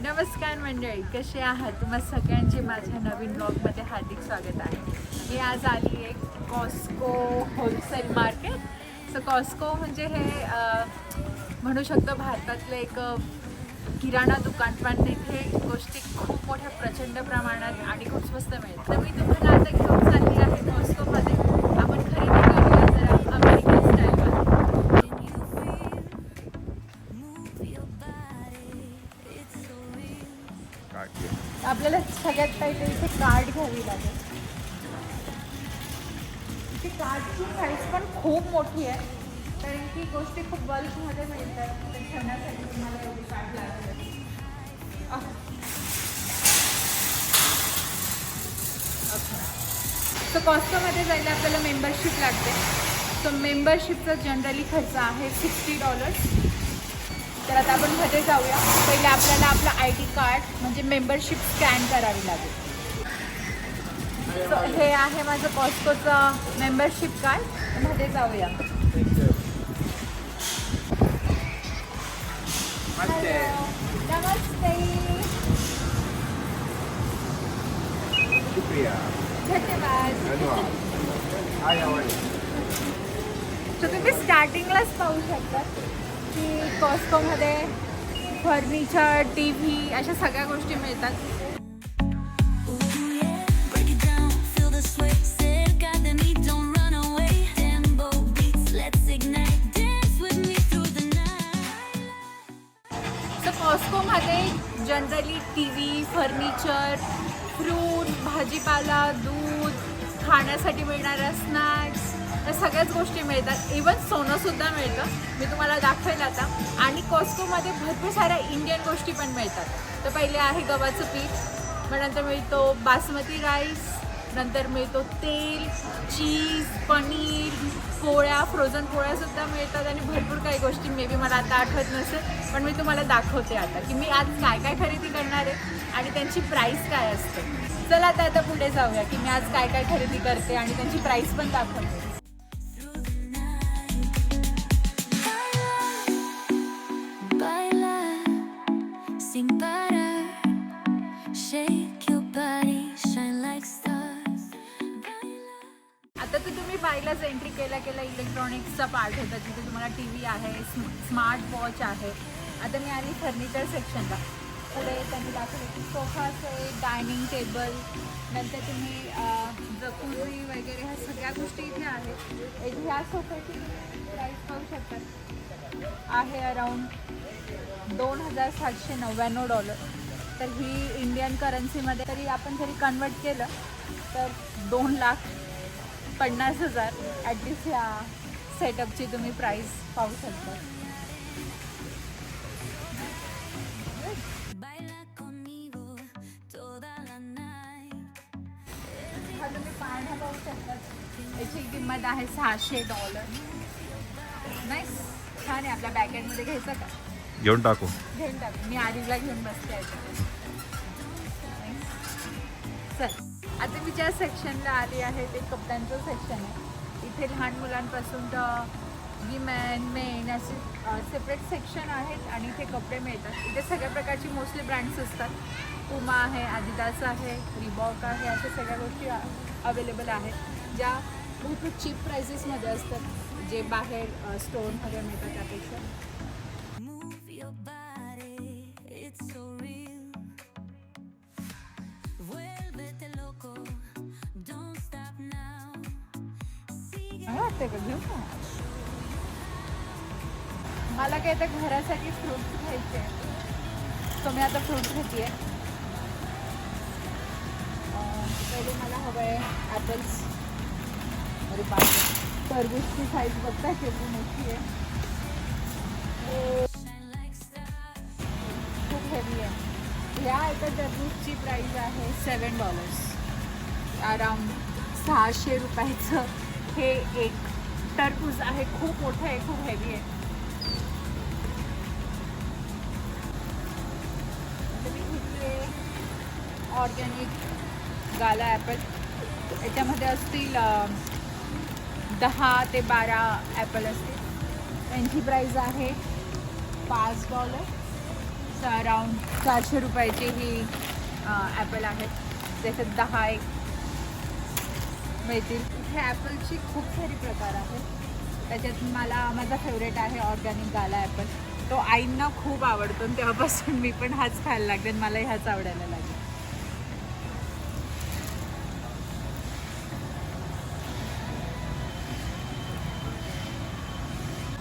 नमस्कार मंडळी कसे आहात? तुम्हा सगळ्यांचे माझ्या नवीन ब्लॉगमध्ये हार्दिक स्वागत आहे. मी आज आली आहे Costco wholesale market so Costco म्हणजे हे म्हणू शकतो भारतातलं एक किराणा दुकान पण तिथे गोष्टी खूप मोठ्या प्रचंड प्रमाणात आणि खूप स्वस्त मिळतात. तर मी तुम्हाला आता घेऊन चालली आहे मॉस्कोमध्ये आपण खरेदी करूया जरा अमेरिकन स्टाईलमध्ये आपल्याला सगळ्यात पहिले इथे कार्ड घ्यावी लागेल. इथे कार्डची साईज पण खूप मोठी आहे. कारण की गोष्टी खूप बल्कमध्ये मिळतात ते ठेवण्यासाठी तुम्हाला एवढी कार्ड लागते. सो कॉस्टोमध्ये जायला आपल्याला मेंबरशिप लागते. सो मेंबरशिपचा जनरली खर्च आहे सिक्स्टी डॉलर्स तर आता आपण मध्ये जाऊया. पहिले आपल्याला आपलं आय डी कार्ड म्हणजे मेंबरशिप स्कॅन करावी लागेल. सो हे आहे माझं कॉस्कोचं मेंबरशिप कार्डमध्ये जाऊया. Hello. नमस्ते Shukriya. धन्यवाद धन्यवाद. You? तर तुम्ही स्टार्टिंगलाच पाहू शकता की कॉस्कोमध्ये फर्निचर टी व्ही अशा सगळ्या गोष्टी मिळतात टी व्ही फर्निचर फ्रूट भाजीपाला दूध खाण्यासाठी मिळणाऱ्या स्नॅक्स या सगळ्याच गोष्टी मिळतात. इवन सोनंसुद्धा मिळतं. मी तुम्हाला दाखवेल आता. आणि कॉस्कोमध्ये भरपूर साऱ्या इंडियन गोष्टी पण मिळतात. तर पहिले आहे गव्हाचं पीठ. मग नंतर मिळतो बासमती राईस नंतर मिळतो तेल चीज पनीर पोळ्या फ्रोझन पोळ्यासुद्धा मिळतात आणि भरपूर काही गोष्टी मे बी मला आता आठवत नसेल पण मी तुम्हाला दाखवते आता की मी आज काय काय खरेदी करणार आहे आणि त्यांची प्राईस काय असते. चला आता आता पुढे जाऊया की मी आज काय काय खरेदी करते आणि त्यांची प्राईस पण दाखवते. तर पाहिलंच एंट्री केल्या केल्या इलेक्ट्रॉनिक्सचा पार्ट होता जिथे तुम्हाला टी व्ही आहे स्मार्ट वॉच आहे. आता मी आली फर्निचर सेक्शनला पुढे त्यांनी दाखवले की सोफाच आहे डायनिंग टेबल नंतर तुम्ही जकुरी वगैरे ह्या सगळ्या गोष्टी इथे आहेत. एक ह्या सोफ्याची प्राईस पाहू शकतात आहे अराऊंड दोन हजार सातशे नव्याण्णव डॉलर तर ही इंडियन करन्सीमध्ये तरी आपण जरी कन्वर्ट केलं तर दोन लाख पन्नास हजार. ॲटलिस्ट ह्या सेटअपची तुम्ही प्राईस पाहू शकता. हा तुम्ही पाळणा पाहू शकतात याची किंमत आहे सहाशे डॉलर नाही छान आहे आपल्या बॅकेटमध्ये घ्यायचं का? घेऊन टाकू. घेऊन टाक. मी आरीला घेऊन बसते. चल. आता मी ज्या सेक्शनला आली आहे ते कपड्यांचं सेक्शन आहे. इथे लहान मुलांपासून तर विमेन मेन असे सेपरेट सेक्शन आहेत आणि इथे कपडे मिळतात. इथे सगळ्या प्रकारची मोस्टली ब्रँड्स असतात. पुमा आहे आदिदास आहे रिबॉक आहे अशा सगळ्या गोष्टी अवेलेबल आहेत. ज्या भरपूर चीप प्राइसेसमध्ये असतात जे बाहेर स्टोअरमध्ये मिळतात त्यापेक्षा. लागते मला का घेऊ का मला काय तर घरासाठी फ्रुट्स घ्यायचे सो मी आता फ्रुट्स घेते पहिले मला हवं आहे ॲपल्स अरे बापरे टरबूजची साईज बघता केवढी मोठी आहे. खूप हेवी आहे. ह्या एका टरबूजची प्राईज आहे सेवन डॉलर्स अराउंड सहाशे रुपयाचं. हे एक टरबूज आहे खूप मोठं आहे खूप हेवी आहे. आहे ऑर्गॅनिक गाला ॲपल याच्यामध्ये असतील दहा ते बारा ॲपल असतील. त्यांची प्राईज आहे पाच डॉलर अराउंड चारशे रुपयाची ही ॲपल आहेत त्याच्यात दहा एक मिळतील. इथे ॲपलची खूप सारी प्रकार आहेत. त्याच्यात मला माझा फेवरेट आहे ऑर्गॅनिक गाला ॲपल. तो आईंना खूप आवडतो तेव्हापासून मी पण हाच खायला लागले मला ह्याच आवडायला लागेल.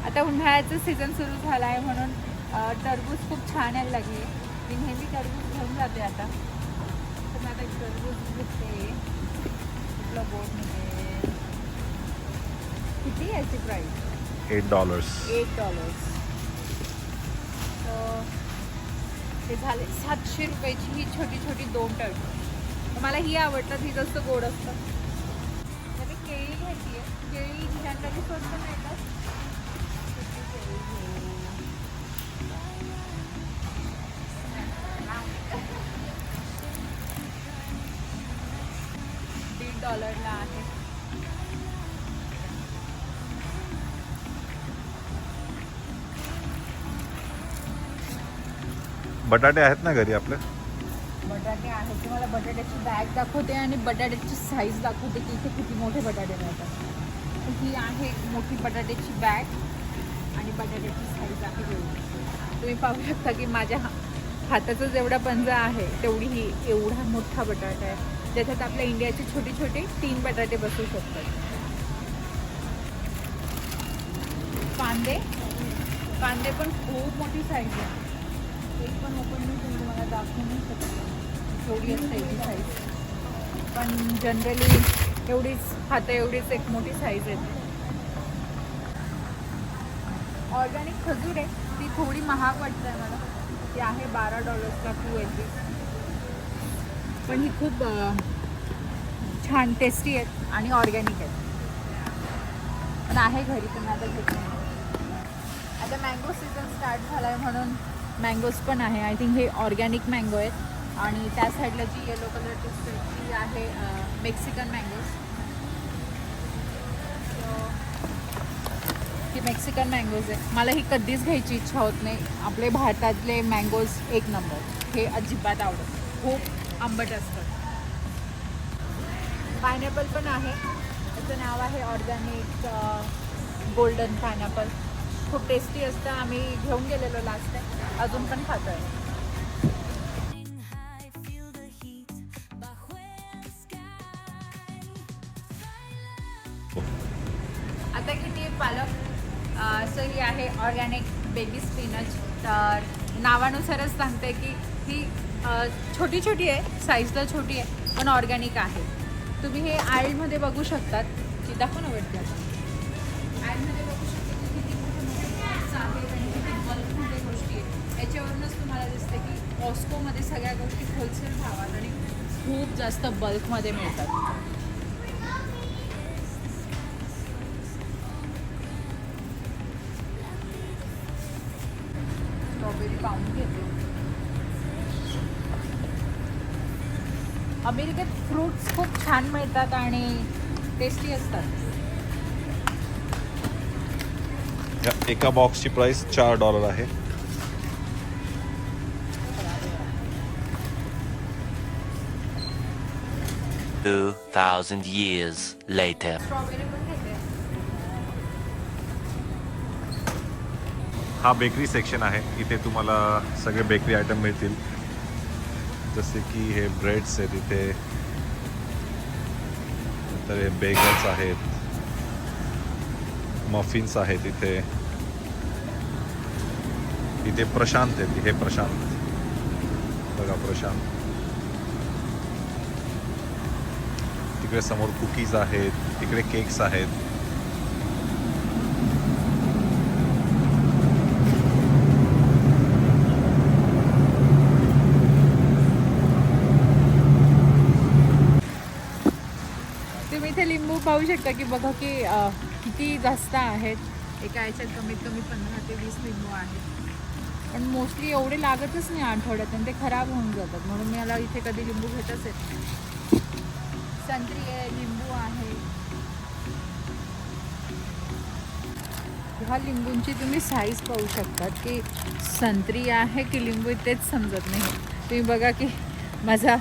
आता उन्हाळ्याचं सीझन सुरू झाला आहे म्हणून टरबूज खूप छान यायला लागली. मी नेहमी टरबूज घेऊन जाते आता. तर मी आता एक टरबूज घेते. कुठलं बोट किती याची price eight dollars eight dollars ते झाले सातशे रुपयाची ही छोटी छोटी दोन टरबूज मला ही आवडतात ही जास्त गोड असतात. केळी घ्यायची आहे केळी जनरली स्वस्त मिळतात बटाटे आहेत ना घरी आपल्या बटाटे आहेत. तुम्हाला बटाट्याची बॅग दाखवते आणि बटाट्याची साईज दाखवते की इथे किती मोठे बटाटे मिळतात. ही आहे मोठी बटाट्याची बॅग आणि बटाट्याची साईज आहे एवढी तुम्ही पाहू शकता की माझ्या हा- हाताचा जेवढा पंजा आहे तेवढी ही एवढा मोठा बटाटा आहे. ज्याच्यात आपल्या इंडियाचे छोटे छोटे तीन बटाटे बसू शकतात. कांदे? कांदे पण खूप मोठी साईज आहे. एक पण ओपन नाही करून तुम्हाला दाखवू नाही शकते. एवढी असते ही साईज पण जनरली एवढीच हाता एवढीच एक मोठी साईज आहे ऑर्गॅनिक खजूर आहे. ती थोडी महाग वाटते आहे मला. ती आहे बारा डॉलर्सला टू एटी पण ही खूप छान टेस्टी आहेत आणि ऑर्गॅनिक आहेत पण आहे घरी पण आता घेत नाही. आता मँगो सीझन स्टार्ट झाला आहे म्हणून मँगोज पण आहे. आय थिंक हे ऑर्गॅनिक मँगो आहेत. आणि त्या साईडला जी येलो कलरची स्ट्रीट ती आहे मेक्सिकन मँगोज ही मेक्सिकन मँगोज आहे मला ही कधीच घ्यायची इच्छा होत नाही. आपले भारतातले मँगोज एक नंबर हे अजिबात आवडत खूप आंबट असतात. पायनॅपल पण आहे. त्याचं नाव आहे ऑर्गॅनिक गोल्डन पायनॅपल खूप टेस्टी असतं. आम्ही घेऊन गेलेलो लास्ट टाईम अजून पण खात आहे. आता किती पालक सो ही आहे ऑर्गॅनिक बेबी स्पिनच. तर नावानुसारच सांगते की ही छोटी छोटी आहे साईजला छोटी आहे पण ऑर्गॅनिक आहे. तुम्ही हे आईमध्ये बघू शकतात. की दाखवून आवडते वाटते आता. कॉस्कोमध्ये सगळ्या गोष्टी होलसेल भावात आणि खूप जास्त बल्कमध्ये मिळतात. स्ट्रॉबेरी पाहून घेते अमेरिकेत फ्रुट्स खूप छान मिळतात आणि टेस्टी असतात. एका बॉक्सची प्राइस चार डॉलर आहे. Two thousand years later. हा बेकरी सेक्शन आहे. इथे तुम्हाला सगळे बेकरी आयटम मिळतील. जसे की हे ब्रेड्स आहेत इथे. तर हे बेगल्स आहेत. मफिन्स आहेत इथे. इथे प्रशांत आहेत. हे प्रशांत. बघा प्रशांत. तिकडे समोर कुकीज आहेत तिकडे केक्स आहेत. तुम्ही इथे लिंबू पाहू शकता की बघा की किती जास्त आहेत. एका याच्यात कमीत कमी पंधरा ते वीस लिंबू आहेत. पण मोस्टली एवढे लागतच नाही आठवड्यात आणि ते खराब होऊन जातात. म्हणून मी मला इथे कधी लिंबू घेतच येत संत्री आहे लिंबू आहे. ह्या लिंबूंची तुम्ही साईज पाहू शकतात की संत्री आहे की लिंबू तेच समजत नाही. तुम्ही बघा की माझा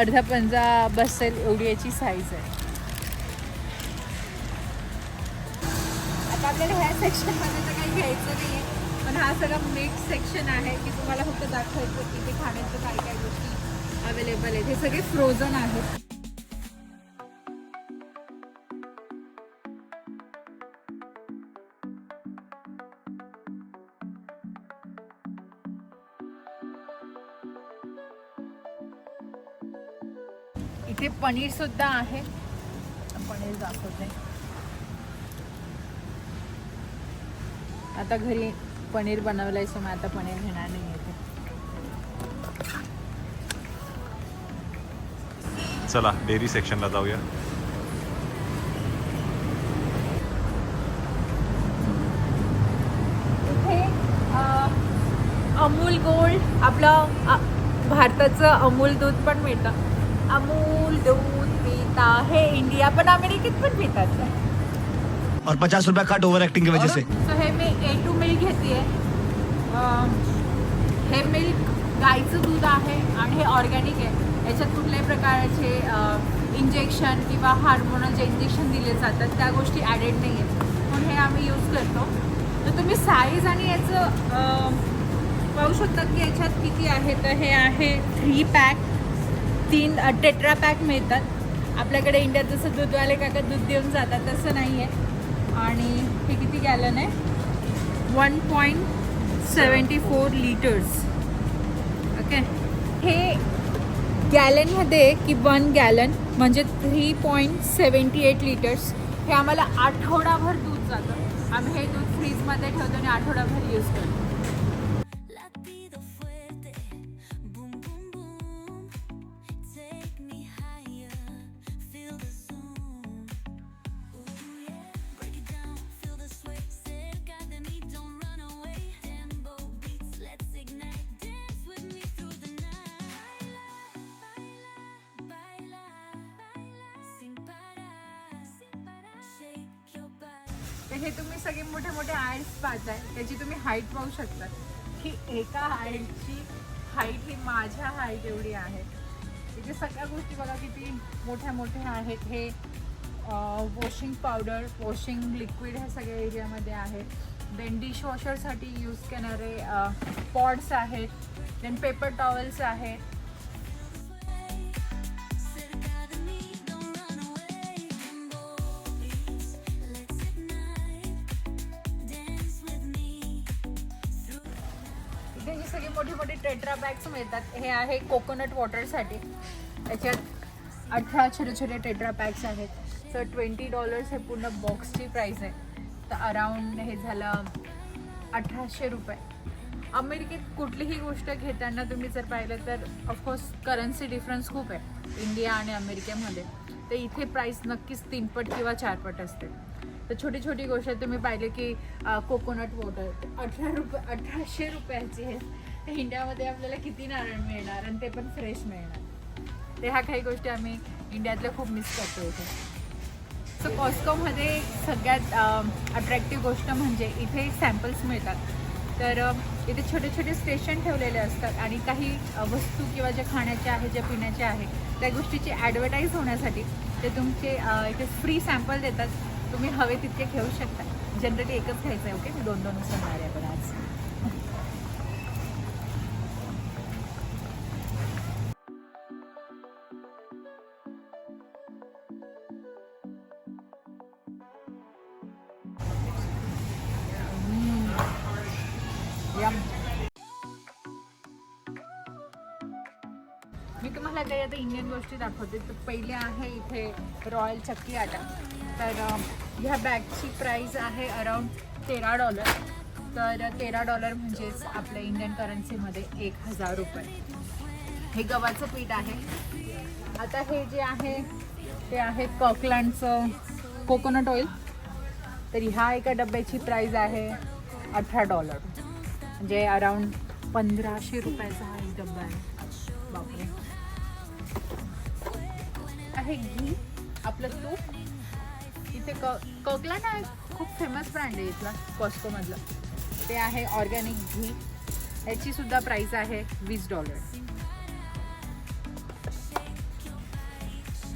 अर्धा पंजा बसेल एवढी याची साईज आहे. आता आपल्याला ह्या सेक्शनमध्ये तर काही घ्यायचं नाही आहे पण हा सगळा मिक्स सेक्शन आहे की तुम्हाला फक्त दाखवायचं की ते खाण्याचं काय काय गोष्टी अवेलेबल आहेत. हे सगळे फ्रोझन आहेत. इथे पनीर सुद्धा आहे. पनीर दाखवते. आता घरी पनीर बनवलंय सो मग आता पनीर घेणार नाही येते चला डेअरी सेक्शनला जाऊया. अमूल गोल्ड आपलं भारताचं अमूल दूध पण मिळतं. अमूल दूध पिता. हे इंडिया पण अमेरिकेत पण पितात. और पचास रुपया कट ओवर एक्टिंग की वजह से. सो हे मी ए टू मिल्क घेते हे मिल्क गाईचं दूध आहे आणि हे ऑर्गॅनिक आहे. याच्यात कुठल्याही प्रकारचे इंजेक्शन किंवा हार्मोनल जे इंजेक्शन दिले जातात त्या गोष्टी ॲडेड नाही आहेत म्हणून हे आम्ही यूज करतो. तर तुम्ही साईज आणि याचं पाहू शकता की याच्यात किती आहे? तर हे आहे थ्री पॅक तीन टेट्रा पॅक मिळतात. आपल्याकडे इंडियात जसं दूधवाले काका दूध देऊन जातात तसं नाही आहे आणि हे किती गॅलन आहे? One point seventy four litres okay हे गॅलनमध्ये की वन गॅलन म्हणजे three point seventy eight litres हे आम्हाला आठवडाभर दूध जातं. आम्ही हे दूध फ्रीजमध्ये ठेवतो आणि आठवडाभर यूज करतो. तर हे तुम्ही सगळे मोठे मोठे ॲड्स पाहताय. त्याची तुम्ही हाईट पाहू शकता. की एका हाईटची हाईट ही माझ्या हाईट एवढी आहे. इथे सगळ्या गोष्टी बघा किती मोठ्या मोठ्या आहेत. हे वॉशिंग पावडर वॉशिंग लिक्विड ह्या सगळ्या एरियामध्ये आहेत देन डिशवॉशरसाठी यूज करणारे पॉड्स आहेत. देन पेपर टॉवेल्स आहेत सगळी मोठी मोठी टेट्रा बॅग्स मिळतात. हे आहे कोकोनट वॉटरसाठी. याच्यात अठरा छोटे छोटे टेट्रा पॅक्स आहेत. सर ट्वेंटी डॉलर्स हे पूर्ण बॉक्सची प्राईस आहे. तर अराऊंड हे झालं अठराशे रुपये. अमेरिकेत कुठलीही गोष्ट घेताना तुम्ही जर पाहिलं तर ऑफकोर्स करन्सी डिफरन्स खूप आहे. इंडिया आणि अमेरिकेमध्ये. तर इथे प्राईस नक्कीच तीनपट किंवा चारपट असते. तर छोटी छोटी गोष्ट तुम्ही पाहिले की कोकोनट वॉटर अठरा रुपये अठराशे रुपयाची आहे. तर इंडियामध्ये आपल्याला किती नारळ मिळणार आणि ते पण फ्रेश मिळणार. ते ह्या काही गोष्टी आम्ही इंडियातल्या खूप मिस करतो इथे. सो कॉस्कोमध्ये सगळ्यात अट्रॅक्टिव्ह गोष्ट म्हणजे इथे सॅम्पल्स मिळतात. तर इथे छोटे छोटे स्टेशन ठेवलेले असतात आणि काही वस्तू किंवा ज्या खाण्याच्या आहे ज्या पिण्याच्या आहे त्या गोष्टीची ॲडव्हर्टाईज होण्यासाठी ते तुमचे इथे फ्री सॅम्पल देतात. तुम्ही हवे तितके घेऊ शकता. जनरली एकच घ्यायचं आहे ओके मी दोन दोन उचलणार आहे. पहिले आहे इथे रॉयल चक्की आटा तर ह्या बॅगची प्राईस आहे अराऊंड तेरा डॉलर तर तेरा डॉलर म्हणजेच आपल्या इंडियन करन्सीमध्ये एक हजार रुपये. हे गव्हाचं पीठ आहे. आता हे जे आहे ते आहे कॉकलँडचं कोकोनट ऑइल तर ह्या एका डब्याची प्राईस आहे अठरा डॉलर म्हणजे अराउंड पंधराशे रुपयाचा हा एक डब्बा आहे. बापरे. आहे घी आपलं तूप. इथे क कोकला ना खूप फेमस ब्रँड आहे इथला कॉस्कोमधलं ते आहे ऑर्गॅनिक घी. ह्याची सुद्धा प्राईस आहे वीस डॉलर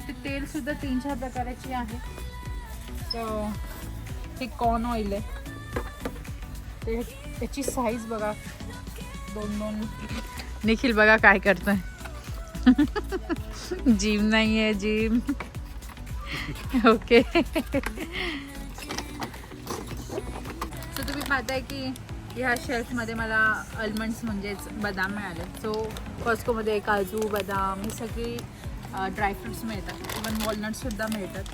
ते तेल सुद्धा तीन चार प्रकाराची आहे. तर हे कॉर्न ऑइल आहे. ते त्याची साईज बघा. दोन दोन. निखिल बघा काय करतोय. जिम नाही आहे जिम ओके सो तुम्ही पाहताय की ह्या शेल्फमध्ये मला अल्मंड्स म्हणजेच बदाम मिळाले. सो कॉस्कोमध्ये काजू बदाम ही सगळी ड्रायफ्रुट्स मिळतात. इवन वॉलनट्ससुद्धा मिळतात.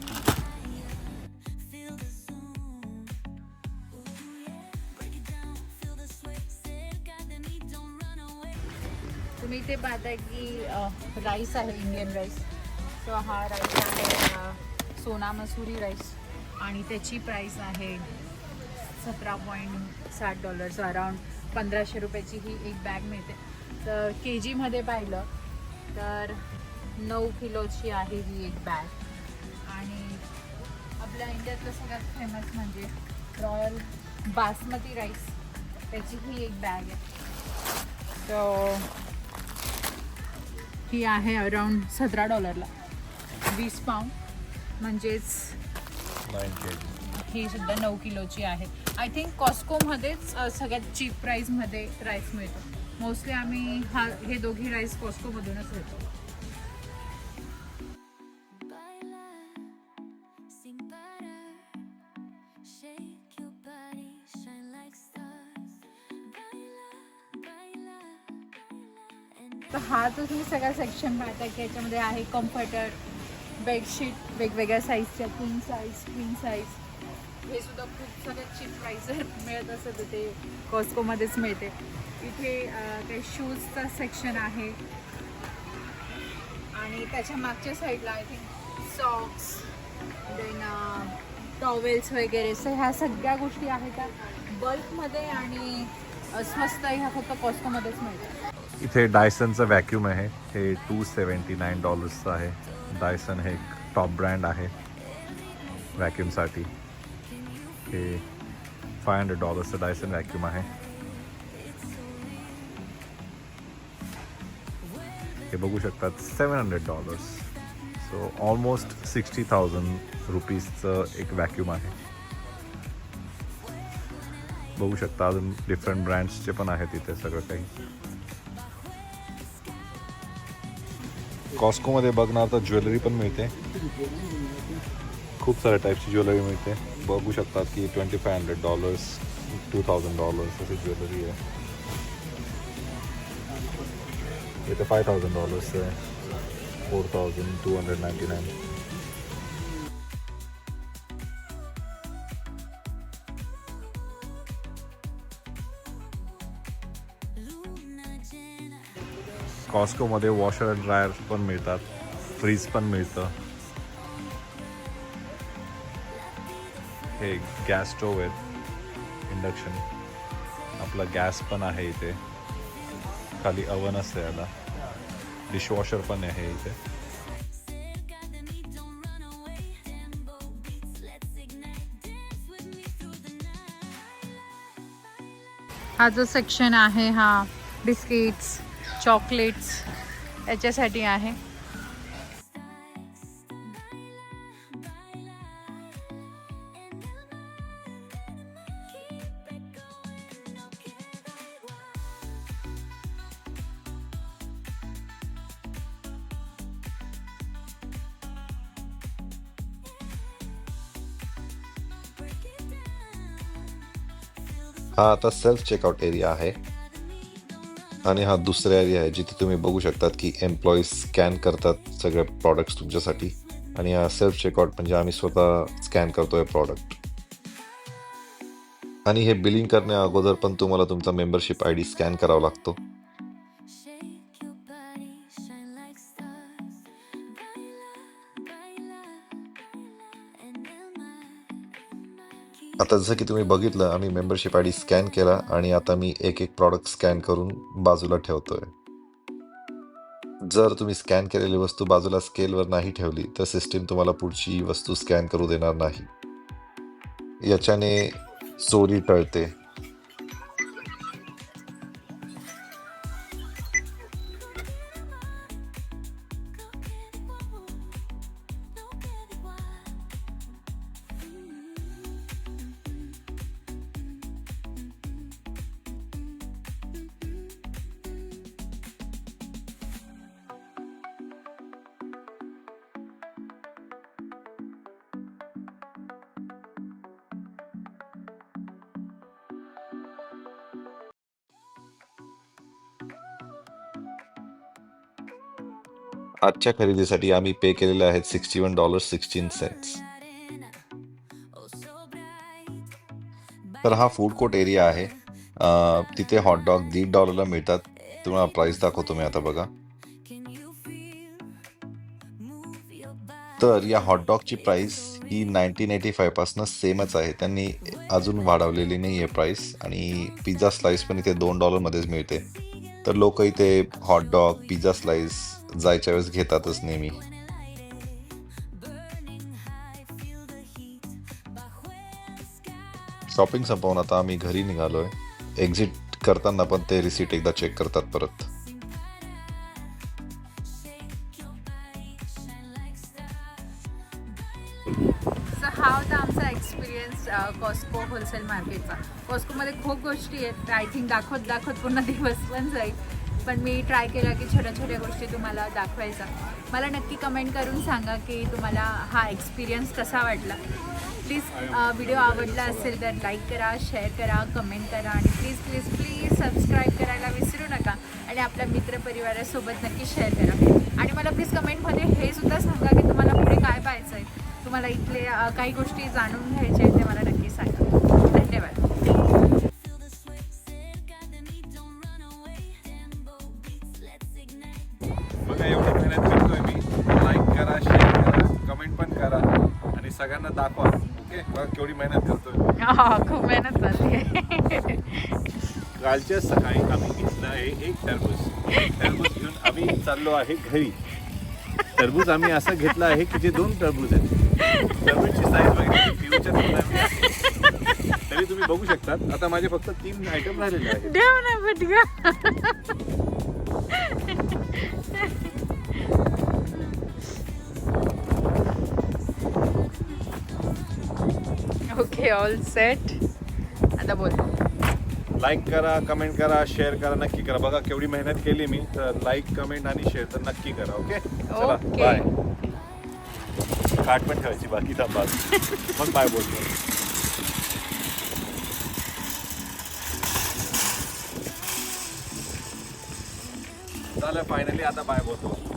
तुम्ही इथे आहे की राईस आहे इंडियन राईस सो हा राईस आहे सोना मसुरी राईस आणि त्याची प्राईस आहे सतरा पॉईंट साठ डॉलर्स अराउंड पंधराशे रुपयाची ही एक बॅग मिळते. तर के जीमध्ये पाहिलं तर नऊ किलोची आहे ही एक बॅग आणि आपल्या इंडियातलं सगळ्यात फेमस म्हणजे रॉयल बासमती राईस त्याची ही एक बॅग आहे. तर ही आहे अराउंड सतरा डॉलरला वीस पाऊंड म्हणजेच ही सुद्धा नऊ किलोची आहे. आय थिंक कॉस्कोमध्येच सगळ्यात चीप प्राईसमध्ये राईस मिळतो. मोस्टली आम्ही हा हे दोघी राईस कॉस्कोमधूनच घेतो. तर हा जो तुम्ही सगळा सेक्शन पाहता की याच्यामध्ये आहे कम्फर्टर बेडशीट वेगवेगळ्या साईजच्या किंग साईज क्वीन साईज हे सुद्धा खूप सगळ्यात चीप प्राईजवर मिळत असतं तर ते कॉस्कोमध्येच मिळते. इथे काही शूजचा सेक्शन आहे. आणि त्याच्या मागच्या साईडला I think socks then towels वगैरे. सो ह्या सगळ्या गोष्टी आहेत त्या बल्कमध्ये आणि स्वस्त ह्या फक्त कॉस्कोमध्येच मिळतात. इथे डायसनचं व्हॅक्यूम आहे. हे टू सेवन्टी नाईन डॉलर्सचं आहे. डायसन हे एक टॉप ब्रँड आहे व्हॅक्यूमसाठी हे फाय हंड्रेड डॉलर्सचं डायसन व्हॅक्यूम आहे. हे बघू शकतात seven hundred dollars so almost sixty thousand रुपीजचं एक व्हॅक्यूम आहे. बघू शकता अजून डिफरंट ब्रँड्सचे पण आहेत इथे सगळं काही. कॉस्कोमध्ये बघणार तर ज्वेलरी पण मिळते. खूप साऱ्या टाईपची ज्वेलरी मिळते. बघू शकतात की twenty five hundred dollars two thousand dollars अशी ज्वेलरी आहे. इथे फाय थाउजंड डॉलर्स आहे. Four thousand two hundred ninety nine कॉस्कोमध्ये washer and dryer पण मिळतात. फ्रीज पण मिळतं. हे गॅस स्टोव आहेत. इंडक्शन आपला गॅस पण आहे इथे. खाली अवन असते याला. डिशवॉशर पण आहे इथे. हा जो सेक्शन आहे हा बिस्किट्स चॉकलेट्स याच्यासाठी आहे. हा आता सेल्फ चेकआउट एरिया आहे. आणि हा दुसरा एरिया आहे जिथे तुम्ही बघू शकतात की एम्प्लॉईज स्कॅन करतात सगळे प्रॉडक्ट्स तुमच्यासाठी. आणि हा सेल्फ चेकआउट म्हणजे आम्ही स्वतः स्कॅन करतोय प्रॉडक्ट आणि हे बिलिंग करण्या अगोदर पण तुम्हाला तुमचा मेंबरशिप आय डी स्कॅन करावा लागतो. आता जसं की तुम्ही बघितलं आम्ही मेंबरशिप आय डी स्कॅन केला आणि आता मी एक एक प्रॉडक्ट स्कॅन करून बाजूला ठेवतोय. जर तुम्ही स्कॅन केलेली वस्तू बाजूला स्केलवर नाही ठेवली तर सिस्टीम तुम्हाला पुढची वस्तू स्कॅन करू देणार नाही. याच्याने चोरी टळते. आजच्या खरेदीसाठी आम्ही पे केलेले आहेत sixty one dollar sixteen cents तर हा फूड कोर्ट एरिया आहे. तिथे हॉटडॉग दीड डॉलरला मिळतात. तुम्हाला प्राइस दाखवतो मी आता बघा. तर या हॉटडॉगची प्राइस ही नाईन्टीन एटी फायपासनं सेमच आहे. त्यांनी अजून वाढवलेली नाही आहे प्राइस आणि पिझ्झा स्लाईस पण इथे दोन डॉलरमध्येच मिळते. तर लोक इथे हॉटडॉग पिझ्झा स्लाईस जायच्या वेळेस घेतातच नेहमी. शॉपिंग संपवून आता आम्ही घरी निघालोय. एक्झिट करताना पण ते रिसीट एकदा चेक करतात परत. हा होता आमचा एक्सपिरियन्स कॉस्को होलसेल मार्केटचा कॉस्कोमध्ये खूप गोष्टी आहेत. आय थिंक दाखवत दाखवत पूर्ण दिवस पण जाईल. पण मी ट्राय केला की छोट्या छोट्या गोष्टी तुम्हाला दाखवायचा. मला नक्की कमेंट करून सांगा की तुम्हाला हा एक्सपिरियन्स कसा वाटला. प्लीज व्हिडिओ आवडला असेल तर लाईक करा शेअर करा कमेंट करा आणि प्लीज प्लीज प्लीज सबस्क्राईब करायला विसरू नका आणि आपल्या मित्रपरिवारासोबत नक्की शेअर करा. आणि मला प्लीज कमेंटमध्ये हे सुद्धा सांगा की तुम्हाला पुढे काय पाहायचं आहे तुम्हाला इथले काही गोष्टी जाणून घ्यायच्या आहेत ते मला नक्की सांगा. धन्यवाद. केवढी मेहनत करतोय? हा खूप मेहनत चालली आहे. कालच्या सकाळी आम्ही घेतलं आहे एक टरबूज. एक टरबूज घेऊन आम्ही चाललो आहे घरी. टरबूज आम्ही असं घेतलं आहे की जे दोन टरबूज आहेत. टरबूजची साईज फ्युचर तरी तुम्ही बघू शकतात. आता माझे फक्त तीन आयटम राहिलेले आहेत. देव ना फटका. ओके ऑल सेट आता बोल. लाईक करा कमेंट करा शेअर करा नक्की करा. बघा केवढी मेहनत केली मी तर लाईक कमेंट आणि शेअर तर नक्की करा ओके चला Okay. बाय कार्ड पण ठेवायची बाकी थांबा. मग बाय बोलतो. झालं फायनली आता बाय बोलतो.